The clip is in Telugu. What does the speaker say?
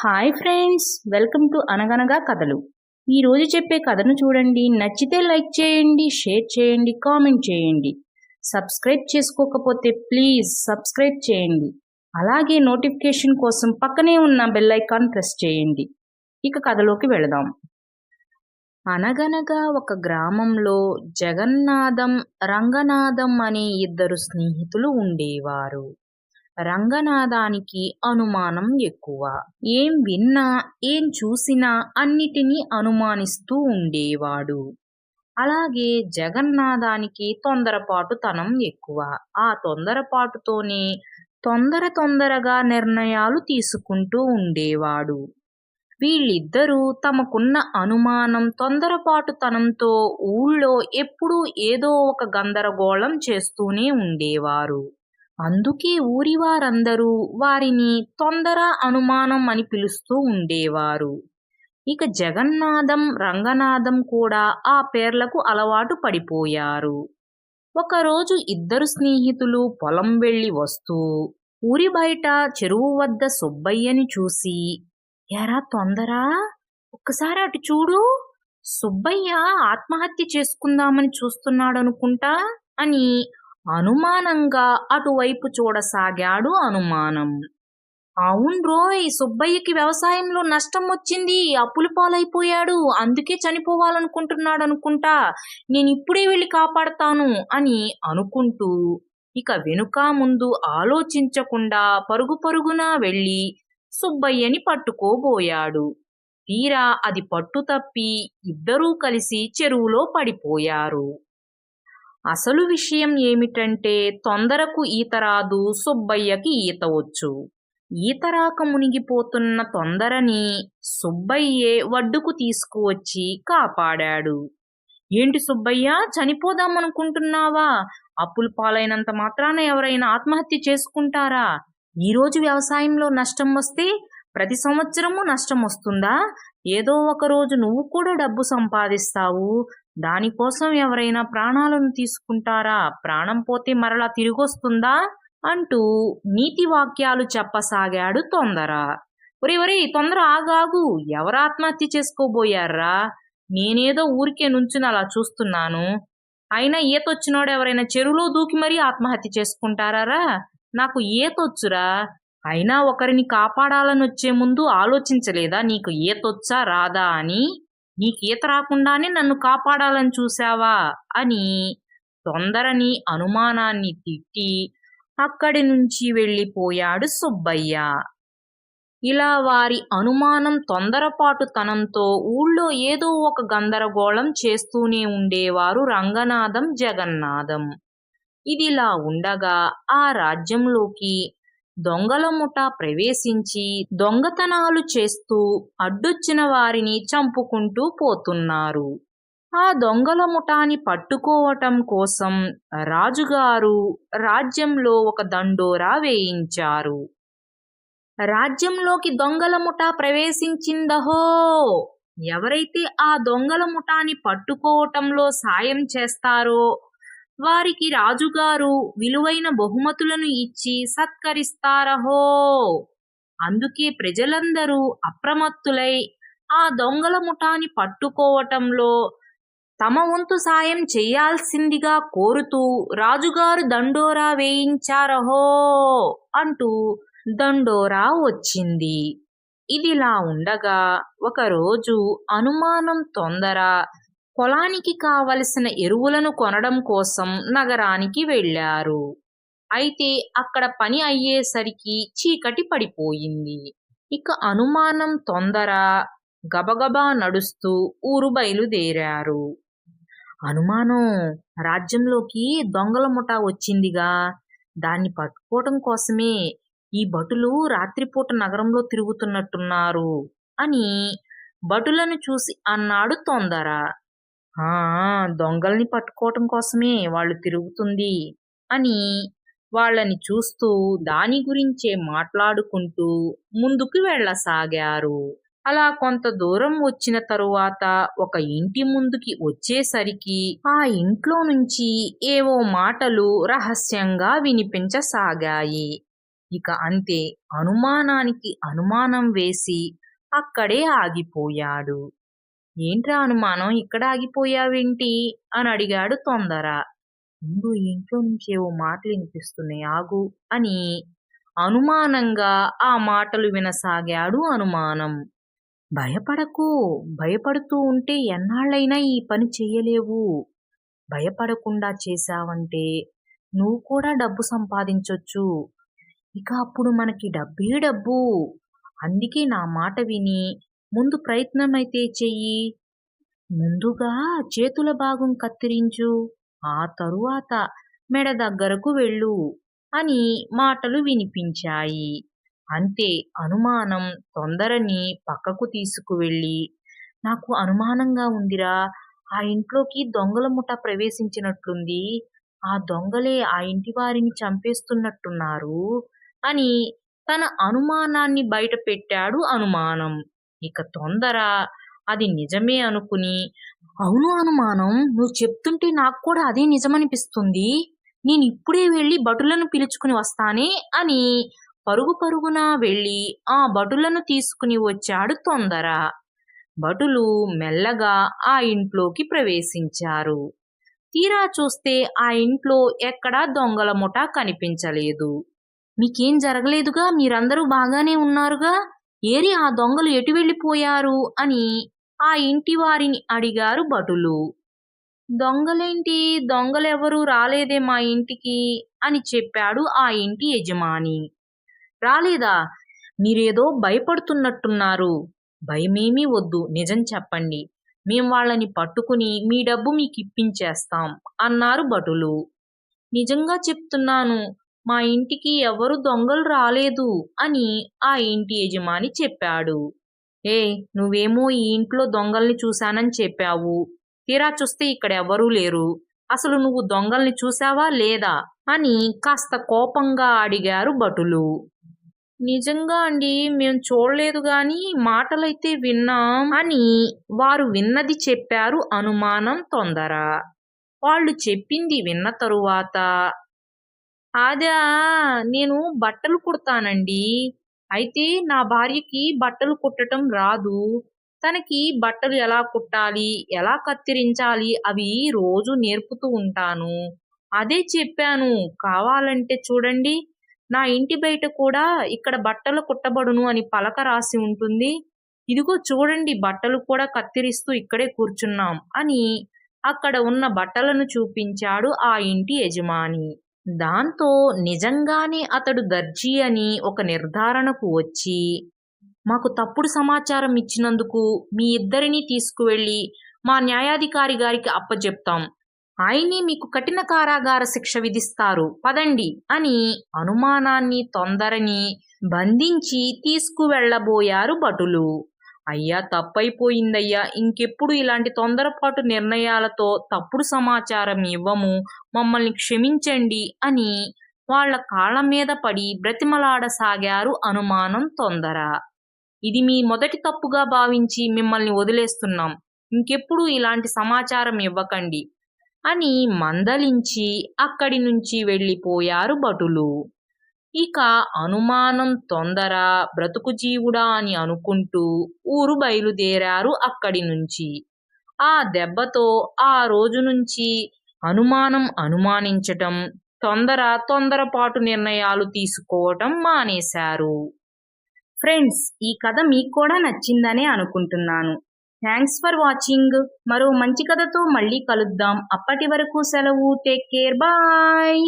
హాయ్ ఫ్రెండ్స్ వెల్కమ్ టు అనగనగా కథలు ఈరోజు చెప్పే కథను చూడండి. నచ్చితే లైక్ చేయండి షేర్ చేయండి కామెంట్ చేయండి. సబ్స్క్రైబ్ చేసుకోకపోతే ప్లీజ్ సబ్స్క్రైబ్ చేయండి. అలాగే నోటిఫికేషన్ కోసం పక్కనే ఉన్న బెల్ ఐకాన్ ప్రెస్ చేయండి. ఇక కథలోకి వెళదాం. అనగనగా ఒక గ్రామంలో జగన్నాథం రంగనాథం అనే ఇద్దరు స్నేహితులు ఉండేవారు. రంగనాథానికి అనుమానం ఎక్కువ. ఏం విన్నా ఏం చూసినా అన్నిటినీ అనుమానిస్తూ ఉండేవాడు. అలాగే జగన్నాథానికి తొందరపాటుతనం ఎక్కువ. ఆ తొందరపాటుతోనే తొందర తొందరగా నిర్ణయాలు తీసుకుంటూ ఉండేవాడు. వీళ్ళిద్దరూ తమకున్న అనుమానం తొందరపాటుతనంతో ఊళ్ళో ఎప్పుడూ ఏదో ఒక గందరగోళం చేస్తూనే ఉండేవారు. అందుకే ఊరి వారందరూ వారిని తొందర అనుమానం అని పిలుస్తూ ఉండేవారు. ఇక జగన్నాథం రంగనాథం కూడా ఆ పేర్లకు అలవాటు పడిపోయారు. ఒకరోజు ఇద్దరు స్నేహితులు పొలం వెళ్ళి వస్తూ ఊరి బయట చెరువు వద్ద సుబ్బయ్యని చూసి ఎరా తొందరా ఒక్కసారి అటు చూడు సుబ్బయ్య ఆత్మహత్య చేసుకుందామని చూస్తున్నాడనుకుంటా? అని అనుమానంగా అటువైపు చూడసాగాడు అనుమానం. అవున్రోయ్ సుబ్బయ్యకి వ్యవసాయంలో నష్టం వచ్చింది అప్పుల పాలైపోయాడు అందుకే చనిపోవాలనుకుంటున్నాడు అనుకుంటా నేను ఇప్పుడే వెళ్ళి కాపాడతాను అని అనుకుంటూ ఇక వెనుక ముందు ఆలోచించకుండా పరుగు పరుగున వెళ్ళి సుబ్బయ్యని పట్టుకోబోయాడు. తీరా అది పట్టు తప్పి ఇద్దరూ కలిసి చెరువులో పడిపోయారు. అసలు విషయం ఏమిటంటే తొందరకు ఈత రాదు సుబ్బయ్యకి ఈత వచ్చు. ఈత రాక మునిగిపోతున్న తొందరని సుబ్బయ్యే వడ్డుకు తీసుకువచ్చి కాపాడాడు. ఏంటి సుబ్బయ్య చనిపోదామనుకుంటున్నావా అప్పుల పాలైనంత మాత్రాన ఎవరైనా ఆత్మహత్య చేసుకుంటారా? ఈరోజు వ్యవసాయంలో నష్టం వస్తే ప్రతి సంవత్సరము నష్టం వస్తుందా? ఏదో ఒక రోజు నువ్వు కూడా డబ్బు సంపాదిస్తావు. దానికోసం ఎవరైనా ప్రాణాలను తీసుకుంటారా? ప్రాణం పోతే మరలా తిరిగొస్తుందా? అంటూ నీతి వాక్యాలు చెప్పసాగాడు తొందర. ఒరే ఒరే తొందర ఆగాగు. ఎవరు ఆత్మహత్య చేసుకోబోయారా? నేనేదో ఊరికే నుంచుని అలా చూస్తున్నాను. అయినా ఈతొచ్చినోడు ఎవరైనా చెరువులో దూకి మరీ ఆత్మహత్య చేసుకుంటారా నాకు ఈతొచ్చురా. అయినా ఒకరిని కాపాడాలని వచ్చే ముందు ఆలోచించలేదా? నీకు ఈతొచ్చా? రాదా? అని నీకీత ఈత రాకుండానే నన్ను కాపాడాలని చూశావా? అని తొందరని అనుమానాన్ని తిట్టి అక్కడి నుంచి వెళ్ళిపోయాడు సుబ్బయ్య. ఇలా వారి అనుమానం తొందరపాటుతనంతో ఊళ్ళో ఏదో ఒక గందరగోళం చేస్తూనే ఉండేవారు రంగనాథం జగన్నాథం. ఇదిలా ఉండగా ఆ రాజ్యంలోకి దొంగల ముఠ ప్రవేశించి దొంగతనాలు చేస్తూ అడ్డొచ్చిన వారిని చంపుకుంటూ పోతున్నారు. ఆ దొంగల ముఠాని పట్టుకోవటం కోసం రాజుగారు రాజ్యంలో ఒక దండోరా వేయించారు. రాజ్యంలోకి దొంగల ముఠా ప్రవేశించిందహో! ఎవరైతే ఆ దొంగల ముఠాని పట్టుకోవటంలో సాయం చేస్తారో వారికి రాజుగారు విలువైన బహుమతులను ఇచ్చి సత్కరిస్తారహో. అందుకే ప్రజలందరూ అప్రమత్తులై ఆ దొంగల ముఠాని పట్టుకోవటంలో తమ వంతు సాయం చేయాల్సిందిగా కోరుతూ రాజుగారు దండోరా వేయించారహో అంటూ దండోరా వచ్చింది. ఇదిలా ఉండగా ఒకరోజు అనుమానం తొందర పొలానికి కావలసిన ఎరువులను కొనడం కోసం నగరానికి వెళ్ళారు. అయితే అక్కడ పని అయ్యేసరికి చీకటి పడిపోయింది. ఇక అనుమానం తొందర గబగబా నడుస్తూ ఊరు బయలుదేరారు. అనుమానం రాజ్యంలోకి దొంగల ముఠా వచ్చిందిగా. దాన్ని పట్టుకోవటం కోసమే ఈ భటులు రాత్రిపూట నగరంలో తిరుగుతున్నట్టున్నారు అని భటులను చూసి అన్నాడు తొందర. ఆ దొంగల్ని పట్టుకోవటం కోసమే వాళ్ళు తిరుగుతుంది అని వాళ్ళని చూస్తూ దాని గురించే మాట్లాడుకుంటూ ముందుకు వెళ్ళసాగారు. అలా కొంత దూరం వచ్చిన తరువాత ఒక ఇంటి ముందుకి వచ్చేసరికి ఆ ఇంట్లో నుంచి ఏవో మాటలు రహస్యంగా వినిపించసాగాయి. ఇక అంతే అనుమానానికి అనుమానం వేసి అక్కడే ఆగిపోయాడు. ఏంట్రా అనుమానం? ఇక్కడ ఆగిపోయావేంటి? అని అడిగాడు తొందర. ముందు ఇంట్లో నుంచి ఏవో మాటలు వినిపిస్తున్నాయి ఆగు అని అనుమానంగా ఆ మాటలు వినసాగాడు అనుమానం. భయపడకు భయపడుతూ ఉంటే ఎన్నాళ్ళైనా ఈ పని చెయ్యలేవు భయపడకుండా చేశావంటే నువ్వు కూడా డబ్బు సంపాదించొచ్చు. ఇక అప్పుడు మనకి డబ్బే డబ్బు. అందుకే నా మాట విని ముందు ప్రయత్నం అయితే చెయ్యి. ముందుగా చేతుల భాగం కత్తిరించు. ఆ తరువాత మెడ దగ్గరకు వెళ్ళు అని మాటలు వినిపించాయి. అంతే అనుమానం తొందరని పక్కకు తీసుకువెళ్ళి నాకు అనుమానంగా ఉందిరా ఆ ఇంట్లోకి దొంగల ముఠ ప్రవేశించినట్లుంది. ఆ దొంగలే ఆ ఇంటి వారిని చంపేస్తున్నట్టున్నారు అని తన అనుమానాన్ని బయట పెట్టాడు అనుమానం. ఇక తొందర. అది నిజమే అనుకుని అవును అనుమానం నువ్వు చెప్తుంటే నాకు కూడా అదే నిజమనిపిస్తుంది. నేను ఇప్పుడే వెళ్ళి భటులను పిలుచుకుని వస్తానే అని పరుగు పరుగున వెళ్ళి ఆ భటులను తీసుకుని వచ్చాడు తొందర. భటులు మెల్లగా ఆ ఇంట్లోకి ప్రవేశించారు. తీరా చూస్తే ఆ ఇంట్లో ఎక్కడా దొంగల ముఠ కనిపించలేదు. మీకేం జరగలేదుగా? మీరందరూ బాగానే ఉన్నారుగా? ఏరి ఆ దొంగలు ఎటు వెళ్ళిపోయారు అని ఆ ఇంటి వారిని అడిగారు భటులు. దొంగలేంటి? దొంగలెవరూ రాలేదే మా ఇంటికి అని చెప్పాడు ఆ ఇంటి యజమాని. రాలేదా? మీరేదో భయపడుతున్నట్టున్నారు. భయమేమీ వద్దు నిజం చెప్పండి. మేం వాళ్ళని పట్టుకుని మీ డబ్బు మీకు ఇప్పించేస్తాం అన్నారు భటులు. నిజంగా చెప్తున్నాను మా ఇంటికి ఎవరు దొంగలు రాలేదు అని ఆ ఇంటి యజమాని చెప్పాడు. ఏ నువ్వేమో ఈ ఇంట్లో దొంగల్ని చూశానని చెప్పావు. తీరా చూస్తే ఇక్కడ ఎవరూ లేరు. అసలు నువ్వు దొంగల్ని చూశావా లేదా అని కాస్త కోపంగా అడిగారు భటులు. నిజంగా అండి మేము చూడలేదు గాని మాటలైతే విన్నాం అని వారు విన్నది చెప్పారు అనుమానం తొందర. వాళ్ళు చెప్పింది విన్న తరువాత అదా నేను బట్టలు కుడతానండి. అయితే నా భార్యకి బట్టలు కుట్టటం రాదు. తనకి బట్టలు ఎలా కుట్టాలి ఎలా కత్తిరించాలి అవి రోజు నేర్పుతూ ఉంటాను. అదే చెప్పాను కావాలంటే చూడండి. నా ఇంటి బయట కూడా ఇక్కడ బట్టలు కుట్టబడును అని పలక రాసి ఉంటుంది. ఇదిగో చూడండి బట్టలు కూడా కత్తిరిస్తూ ఇక్కడే కూర్చున్నాం అని అక్కడ ఉన్న బట్టలను చూపించాడు ఆ ఇంటి యజమాని. దాంతో నిజంగానే అతడు దర్జీ అని ఒక నిర్ధారణకు వచ్చి మాకు తప్పుడు సమాచారం ఇచ్చినందుకు మీ ఇద్దరిని తీసుకువెళ్ళి మా న్యాయాధికారి గారికి అప్పచెప్తాం ఆయనే మీకు కఠిన కారాగార శిక్ష విధిస్తారు. పదండి అని అనుమానాన్ని తొందరని బంధించి తీసుకువెళ్ళబోయారు భటులు. అయ్యా తప్పైపోయిందయ్యా. ఇంకెప్పుడు ఇలాంటి తొందరపాటు నిర్ణయాలతో తప్పుడు సమాచారం ఇవ్వము మమ్మల్ని క్షమించండి అని వాళ్ళ కాళ్ళ మీద పడి బ్రతిమలాడసాగారు అనుమానం తొందర. ఇది మీ మొదటి తప్పుగా భావించి మిమ్మల్ని వదిలేస్తున్నాం. ఇంకెప్పుడు ఇలాంటి సమాచారం ఇవ్వకండి అని మందలించి అక్కడి నుంచి వెళ్ళిపోయారు భటులు. ఇక అనుమానం తొందర బ్రతుకు జీవుడా అని అనుకుంటూ ఊరు బయలుదేరారు అక్కడి నుంచి. ఆ దెబ్బతో ఆ రోజు నుంచి అనుమానం అనుమానించటం తొందర తొందరపాటు నిర్ణయాలు తీసుకోవటం మానేశారు. ఫ్రెండ్స్ ఈ కథ మీకు కూడా నచ్చిందనే అనుకుంటున్నాను. Thanks for watching. మరో మంచి కథతో మళ్ళీ కలుద్దాం. అప్పటి వరకు సెలవు. Take care. బాయ్.